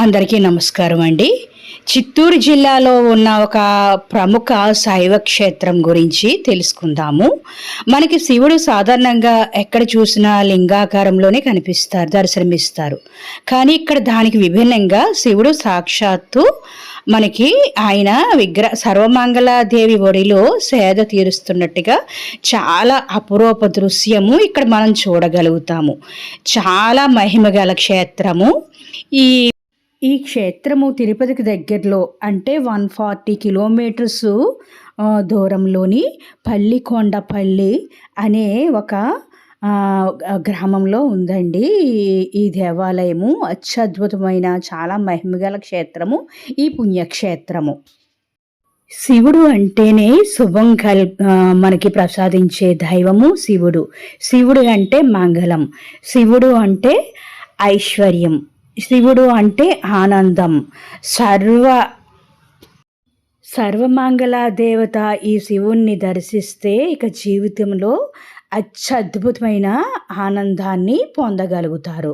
అందరికీ నమస్కారం అండి. చిత్తూరు జిల్లాలో ఉన్న ఒక ప్రముఖ శైవ క్షేత్రం గురించి తెలుసుకుందాము. మనకి శివుడు సాధారణంగా ఎక్కడ చూసినా లింగాకారంలోనే కనిపిస్తారు దర్శనమిస్తారు. కానీ ఇక్కడ దానికి విభిన్నంగా శివుడు సాక్షాత్తు మనకి ఆయన విగ్రహ సర్వమంగళాదేవి ఒడిలో సేద తీరుస్తున్నట్టుగా చాలా అపురూప దృశ్యము ఇక్కడ మనం చూడగలుగుతాము. చాలా మహిమగల క్షేత్రము. ఈ ఈ క్షేత్రము తిరుపతికి దగ్గరలో అంటే వన్ ఫార్టీ కిలోమీటర్స్ దూరంలోని పల్లికొండపల్లి అనే ఒక గ్రామంలో ఉందండి. ఈ- దేవాలయము అత్యద్భుతమైన చాలా మహిమగల క్షేత్రము ఈ పుణ్యక్షేత్రము. శివుడు అంటేనే శుభం కల్ మనకి ప్రసాదించే దైవము శివుడు. శివుడు అంటే మంగళం. శివుడు అంటే ఐశ్వర్యం. శివుడు అంటే ఆనందం. సర్వ సర్వమంగళ దేవత ఈ శివుణ్ణి దర్శిస్తే ఇక జీవితంలో అత్యద్భుతమైన ఆనందాన్ని పొందగలుగుతారు.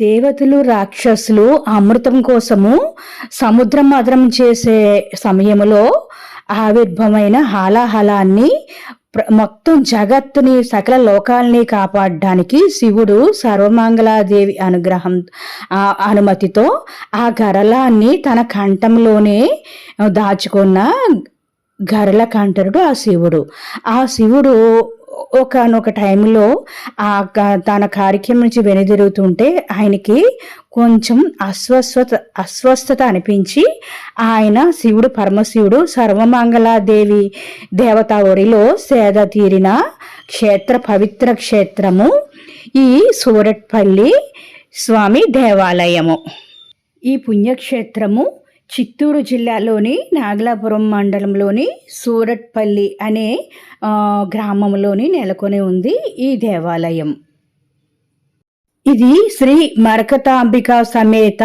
దేవతలు రాక్షసులు అమృతం కోసము సముద్రం మదనం చేసే సమయంలో ఆవిర్భమైన హాలాహలాన్ని మొత్తం జగత్తుని సకల లోకాల్ని కాపాడడానికి శివుడు సర్వమంగళాదేవి అనుగ్రహం అనుమతితో ఆ గరళాన్ని తన కంఠంలోనే దాచుకున్న గరళ కంఠరుడు ఆ శివుడు. ఆ శివుడు ఒకనొక టైంలో ఆ క- తన కార్యక్రమం నుంచి వెనుదిరుగుతుంటే ఆయనకి కొంచెం అస్వస్థత అస్వస్థత అనిపించి ఆయన శివుడు పరమశివుడు సర్వమంగళాదేవి దేవతా ఒడిలో సేద తీరిన క్షేత్ర పవిత్ర క్షేత్రము ఈ సూరట్పల్లి స్వామి దేవాలయము. ఈ పుణ్యక్షేత్రము చిత్తూరు జిల్లాలోని నాగలాపురం మండలంలోని సూరట్పల్లి అనే గ్రామంలోని నెలకొని ఉంది ఈ దేవాలయం. ఇది శ్రీ మరకతాంబిక సమేత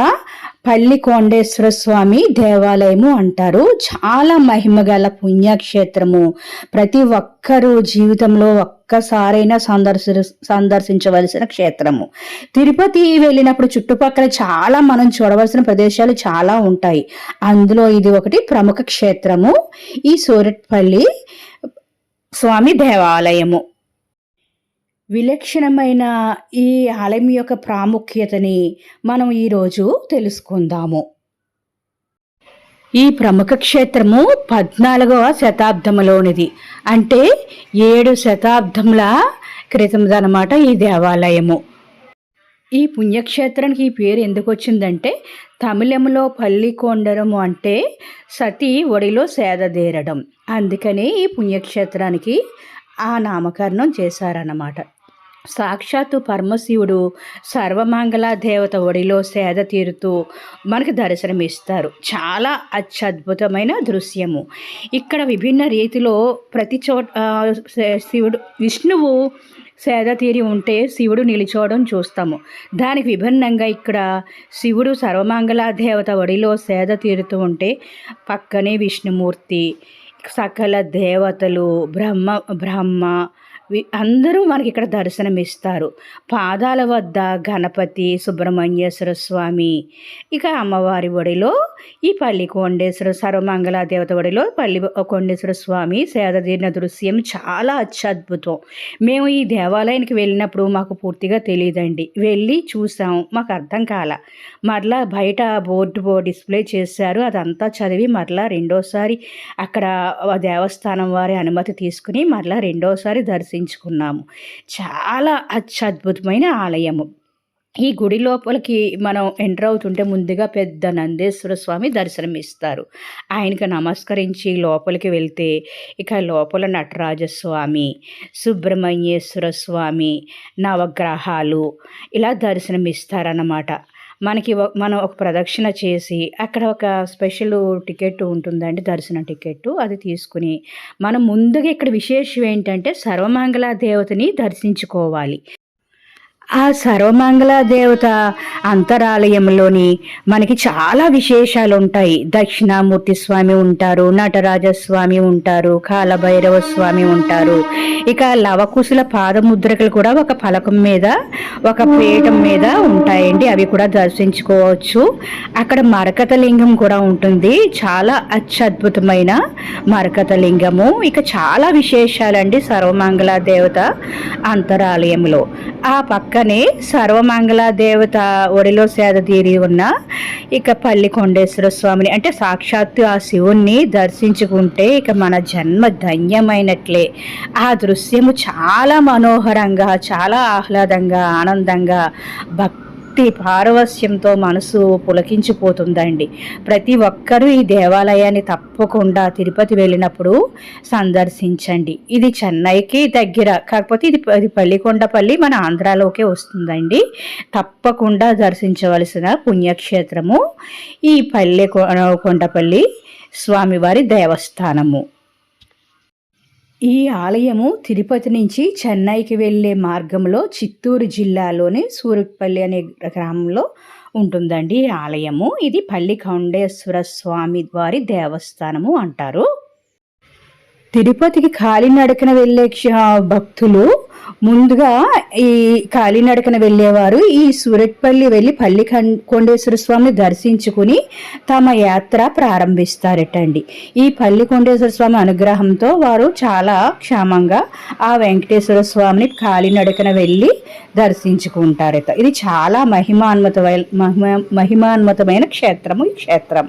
పల్లి కొండేశ్వర స్వామి దేవాలయము అంటారు. చాలా మహిమగల పుణ్యక్షేత్రము. ప్రతి ఒక్కరూ జీవితంలో ఒక్కసారైనా సందర్శ సందర్శించవలసిన క్షేత్రము. తిరుపతి వెళ్ళినప్పుడు చుట్టుపక్కల చాలా మనం చూడవలసిన ప్రదేశాలు చాలా ఉంటాయి. అందులో ఇది ఒకటి ప్రముఖ క్షేత్రము. ఈ సూరట్పల్లి స్వామి దేవాలయము. విలక్షణమైన ఈ ఆలయం యొక్క ప్రాముఖ్యతని మనం ఈరోజు తెలుసుకుందాము. ఈ ప్రముఖ క్షేత్రము పద్నాలుగవ శతాబ్దంలోనిది అంటే ఏడు శతాబ్దముల క్రితందనమాట ఈ దేవాలయము. ఈ పుణ్యక్షేత్రానికి ఈ పేరు ఎందుకు వచ్చిందంటే తమిళంలో పల్లికొండరము అంటే సతీ ఒడిలో సేదదేరడం అందుకని ఈ పుణ్యక్షేత్రానికి ఆ నామకరణం చేశారన్నమాట. సాక్షాత్తు పరమశివుడు సర్వమంగళ దేవత ఒడిలో సేద తీరుతూ మనకు దర్శనమిస్తారు చాలా అత్యద్భుతమైన దృశ్యము. ఇక్కడ విభిన్న రీతిలో ప్రతి చోట శివుడు విష్ణువు సేద తీరి ఉంటే శివుడు నిలిచోవడం చూస్తాము. దానికి విభిన్నంగా ఇక్కడ శివుడు సర్వమంగళ దేవత ఒడిలో సేద తీరుతూ ఉంటే పక్కనే విష్ణుమూర్తి సకల దేవతలు బ్రహ్మ బ్రహ్మ అందరూ మనకి ఇక్కడ దర్శనమిస్తారు. పాదాల వద్ద గణపతి సుబ్రహ్మణ్యేశ్వర స్వామి ఇక అమ్మవారి ఒడిలో ఈ పల్లి కొండేశ్వర సర్వమంగళ దేవత ఒడిలో పల్లి కొండేశ్వర స్వామి సేదతీరిన దృశ్యం చాలా అత్యద్భుతం. మేము ఈ దేవాలయానికి వెళ్ళినప్పుడు మాకు పూర్తిగా తెలియదండి వెళ్ళి చూసాం మాకు అర్థం కాల. మరలా బయట బోర్డు బో డిస్ప్లే చేశారు అదంతా చదివి మరలా రెండోసారి అక్కడ దేవస్థానం వారి అనుమతి తీసుకుని మరలా రెండోసారి దర్శనం దర్శించుకున్నాము చాలా అత్యద్భుతమైన ఆలయము. ఈ గుడి లోపలికి మనం ఎంటర్ అవుతుంటే ముందుగా పెద్ద నందేశ్వర స్వామి దర్శనమిస్తారు. ఆయనకు నమస్కరించి లోపలికి వెళ్తే ఇక లోపల నటరాజస్వామి సుబ్రహ్మణ్యేశ్వర స్వామి నవగ్రహాలు ఇలా దర్శనమిస్తారన్నమాట. మనకి మనం ఒక ప్రదక్షిణ చేసి అక్కడ ఒక స్పెషల్ టికెట్ ఉంటుందండి దర్శన టికెట్. అది తీసుకుని మనం ముందుగా ఇక్కడ విశేషం ఏంటంటే సర్వమంగళ దేవతని దర్శించుకోవాలి. ఆ సర్వమంగళ దేవత అంతరాలయంలోని మనకి చాలా విశేషాలు ఉంటాయి దక్షిణామూర్తి స్వామి ఉంటారు నటరాజస్వామి ఉంటారు కాలభైరవ స్వామి ఉంటారు. ఇక లవకుశుల పాదముద్రకలు కూడా ఒక ఫలకం మీద ఒక పీఠం మీద ఉంటాయండి. అవి కూడా దర్శించుకోవచ్చు. అక్కడ మరకత లింగం కూడా ఉంటుంది. చాలా అత్యద్భుతమైన మరకత లింగము ఇక చాలా విశేషాలండి సర్వమంగళ దేవత అంతరాలయంలో. ఆ పక్క పక్కనే సర్వమంగళ దేవత ఒడిలో సేద తీరి ఉన్న ఇక పల్లి కొండేశ్వర స్వామిని అంటే సాక్షాత్తు ఆ శివుణ్ణి దర్శించుకుంటే ఇక మన జన్మ ధన్యమైనట్లే. ఆ దృశ్యము చాలా మనోహరంగా చాలా ఆహ్లాదంగా ఆనందంగా భక్తి పారవస్యంతో మనసు పులకించిపోతుందండి. ప్రతి ఒక్కరూ ఈ దేవాలయాన్ని తప్పకుండా తిరుపతి వెళ్ళినప్పుడు సందర్శించండి. ఇది చెన్నైకి దగ్గర కాకపోతే ఇది ఇది పల్లికొండపల్లి మన ఆంధ్రాలోకే వస్తుందండి. తప్పకుండా దర్శించవలసిన పుణ్యక్షేత్రము ఈ పల్లె కొండపల్లి స్వామివారి దేవస్థానము. ఈ ఆలయము తిరుపతి నుంచి చెన్నైకి వెళ్ళే మార్గంలో చిత్తూరు జిల్లాలోని సూరట్పల్లి అనే గ్రామంలో ఉంటుందండి ఈ ఆలయము. ఇది పల్లి కౌండేశ్వర స్వామి వారి దేవస్థానము అంటారు. తిరుపతికి కాలినడకన వెళ్ళే భక్తులు ముందుగా ఈ కాలినడకన వెళ్ళేవారు. ఈ సూరట్పల్లి వెళ్ళి పల్లి కొండేశ్వర స్వామిని దర్శించుకుని తమ యాత్ర ప్రారంభిస్తారటండి. ఈ పల్లి కొండేశ్వర స్వామి అనుగ్రహంతో వారు చాలా క్షేమంగా ఆ వెంకటేశ్వర స్వామిని కాలినడకన వెళ్ళి దర్శించుకుంటారట. ఇది చాలా మహిమాన్మతమైన మహిమాన్మతమైన క్షేత్రము ఈ క్షేత్రం.